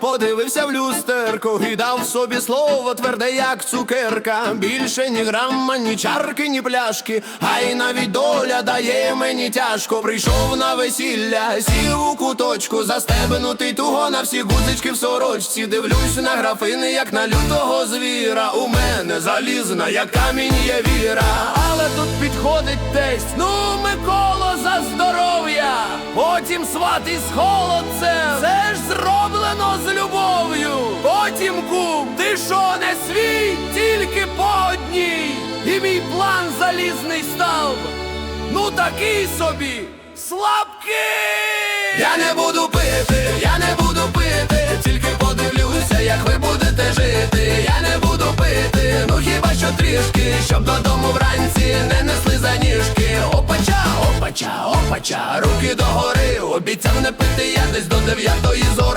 в люстерко і дав собі слово тверде, як цукерка. Більше ні грама, ні чарки, ні пляшки, а й навіть доля дає мені тяжко. Прийшов на весілля, сів у куточку, застебнутий туго на всі гузички в сорочці. Дивлюсь на графини, як на лютого звіра. У мене залізна, як камінь є віра. Але тут підходить тесть. Ну, Миколо, за здоров'я! Потім сват із холодцем. Потім ти що не свій, тільки по одній. І мій план залізний став. Ну такий собі слабкий. Я не буду пити, я не буду пити, тільки подивлюся, як ви будете жити. Я не буду пити, ну хіба що трішки, щоб додому вранці не несли за ніжки. Опача, опача, опача, руки догори. Обіцяв не пити я десь до дев'ятої зори.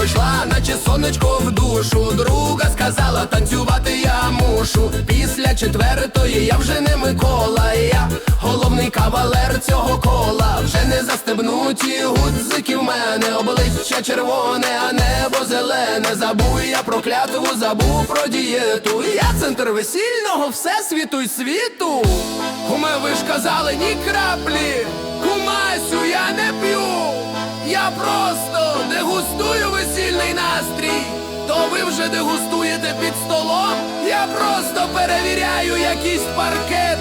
Пройшла, наче сонечко в душу. Друга сказала, танцювати я мушу. Після четвертої я вже не Микола. Я головний кавалер цього кола. Вже не застебнуті гудзики в мене. Обличчя червоне, а небо зелене. Забув я про клятву, забув про дієту. Я центр весільного всесвіту й світу. Куме, ви ж казали ні краплі. Кумасю, я не п'ю. Я просто настрій. То ви вже дегустуєте під столом. Я просто перевіряю якийсь паркету.